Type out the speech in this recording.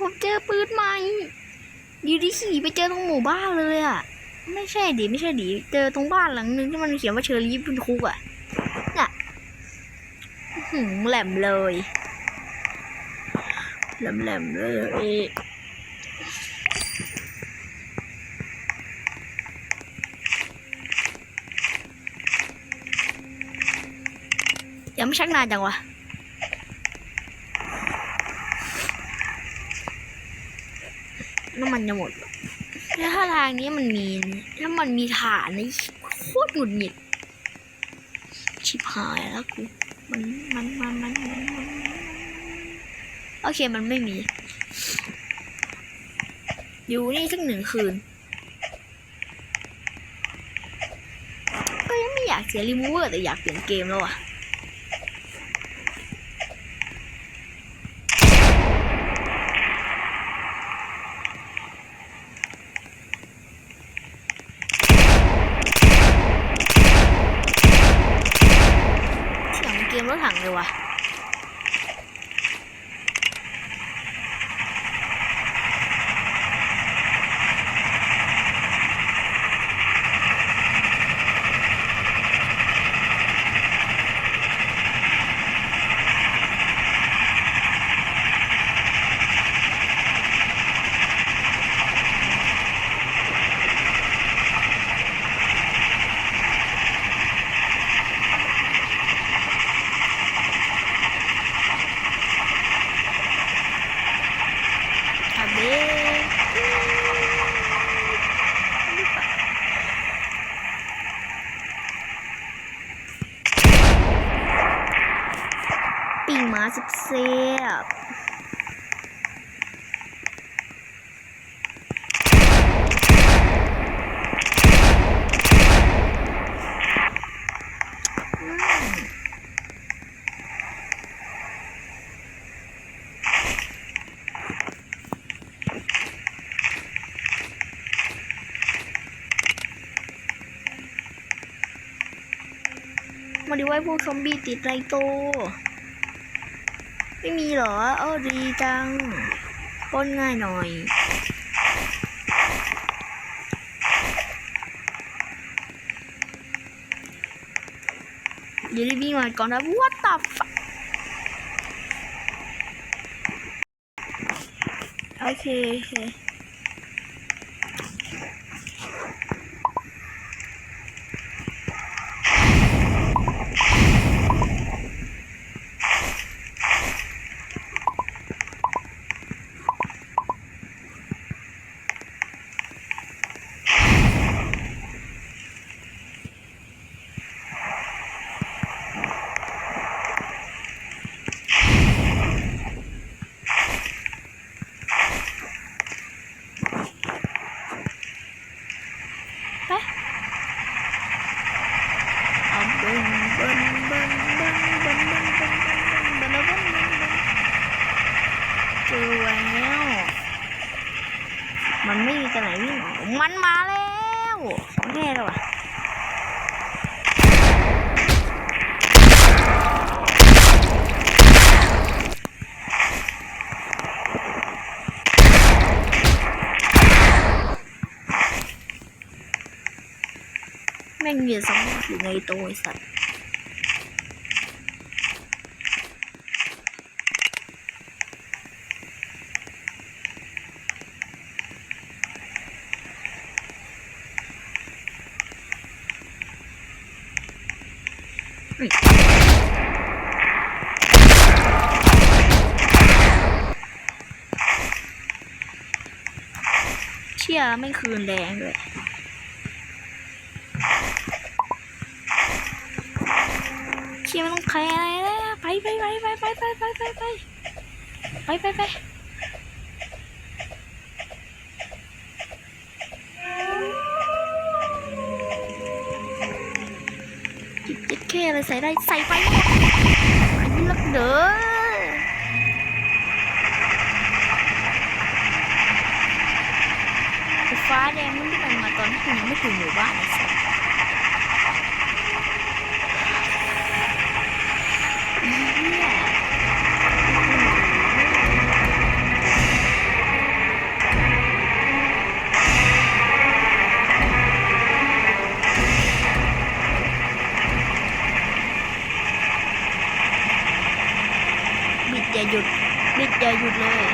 ผมเจอปืนใหม่อยู่ดีขี่ไปเจอตรงหมู่บ้านเลยอะ ไม่ใช่ดิไม่ใช่ดิเจอตรงบ้านหลังนึงที่มันเขียนว่าเชอรี่เป็นคุกอะน่ะหืมแหลมเลยแหลมแหลมๆเลยยังไม่ชักนานจังวะ น้ำมันจะหมดแล้วถ้าทางนี้มันมี ถ้ามันมีฐานนี่โคตรหงุดหงิด ชิบหายแล้วกูมันมันมันมันมันมันโอเคมันไม่มี อยู่นี่สักหนึ่งคืน ก็ยังไม่อยากเสียรีมูเวอร์แต่อยากเปลี่ยนเกมแล้วอะ เสียงเกมรถถังเลย ว่ะ คาเบ้ ปีกหมาสุดเสียบมาดูไว้พวกซอมบี้ติดไรโต ไม่มีหรอเออดีจังป้นง่ายหน่อยเดี๋ยวรีบวิ่งมาก่อนนะ what the fuck โอเคโอเค มันไม่มีตัวไหนวิ่งออกมันมาแล้วของแท้แล้วอะแม่งมีสองอยู่ในตัวไอ้สัตว์ เชี่ยไม่คืนแรงเลยเชี่ยไม่ต้องใครอะไรแล้วไปไปไปไปไปไปไปไปไปไป เคเลยใส่ได้ใส่ไปหมดนี่ลักเด้อฟ้าแดงมันที่มันมาตอนที่คุณยังไม่ถึงหมู่บ้านไอ้สัสอีเลย อย่าหยุดรีบอย่าหยุดเลย